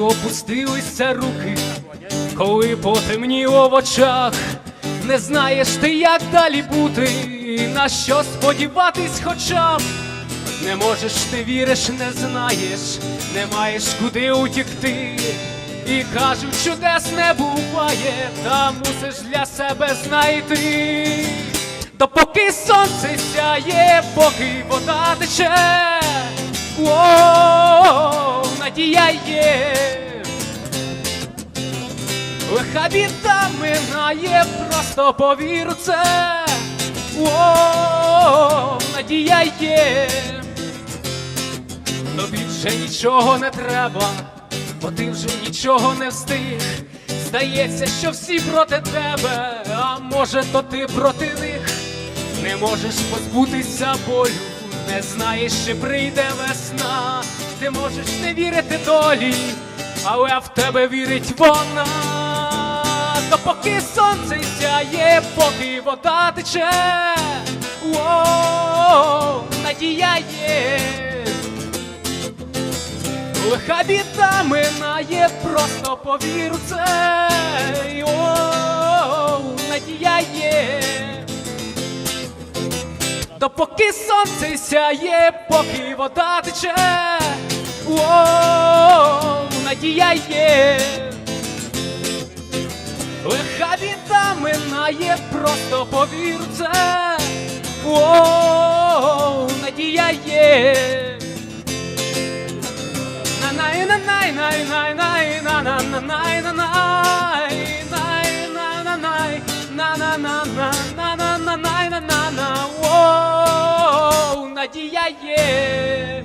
опустилися руки, коли потемніло в очах, не знаєш ти, як далі бути, на що сподіватись хоча б. Не можеш, ти віриш, не знаєш, не маєш куди утікти. І кажуть, чудес не буває, та мусиш для себе знайти. Допоки сонце сяє, поки вода тече, Лиха біда минає, просто повір у надія є. Тобі вже нічого не треба, бо ти вже нічого не встиг. Здається, що всі проти тебе, а може, то ти проти них. Не можеш позбутися болю, не знаєш, чи прийде весна. Ти можеш не вірити долі, але в тебе вірить вона. Допоки сонце сяє, поки вода тече, О, надія є. Лиха біда минає, просто повір у це. О, надія є. Допоки сонце сяє, поки вода тече. О, надія. Лиха біда минає, просто повір це. О, надія є. Най, най, на-на-на-най, на-най, най, Воу, надія є.